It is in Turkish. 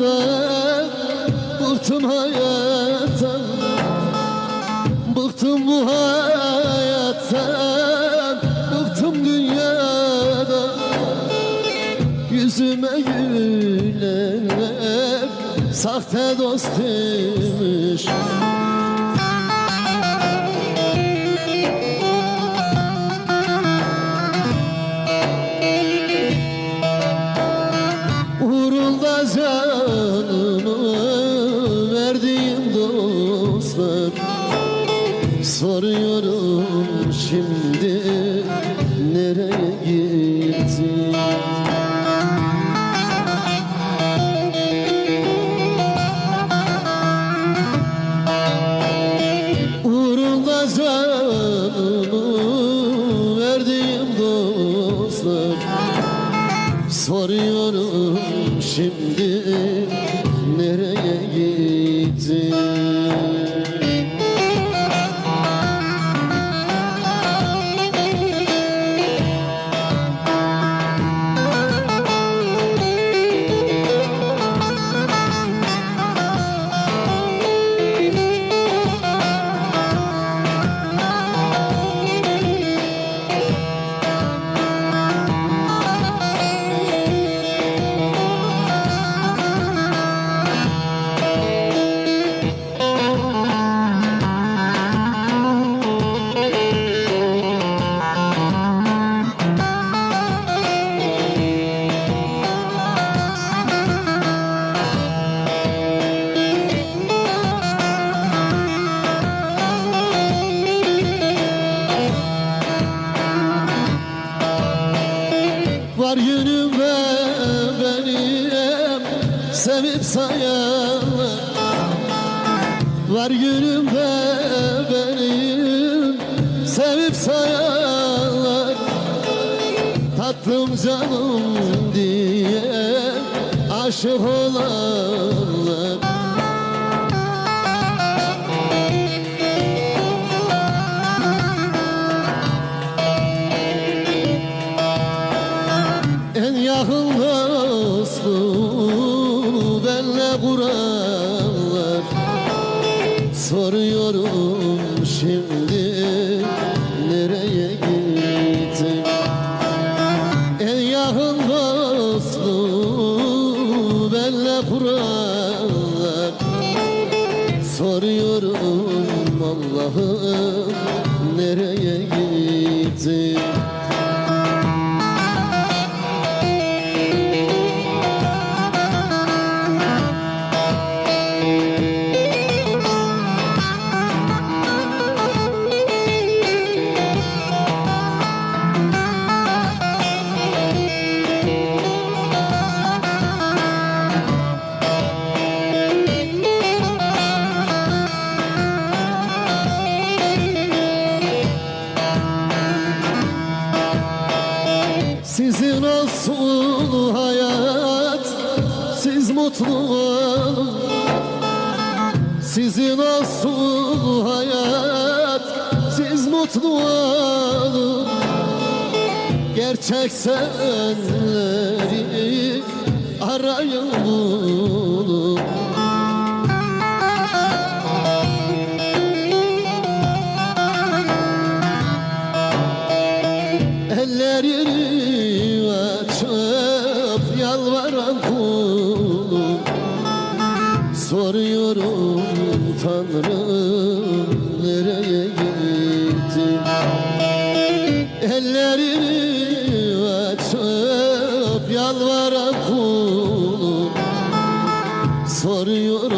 ben Bıktım hayattan. Bıktım bu hayattan. Bıktım dünyadan Yüzüme güler Sahte dostmuş Soruyorum şimdi nereye gitti Uğrunda canımı verdiğim dostlar. Soruyorum şimdi sayanlar Var yönümde benim sevip sayanlar Tatlım canım diye aşık olanlar En yakın dostu şimdi nereye gittin? En yakın dostu benle kuranlar Soruyorum Allah'ım nereye gittin mutlu. Sizin olsun hayat Siz mutlu olun. Gerçek senleri arayın bulun Ellerini Tanrım nereye gittin? Ellerini açıp yalvaran kulum. Soruyorum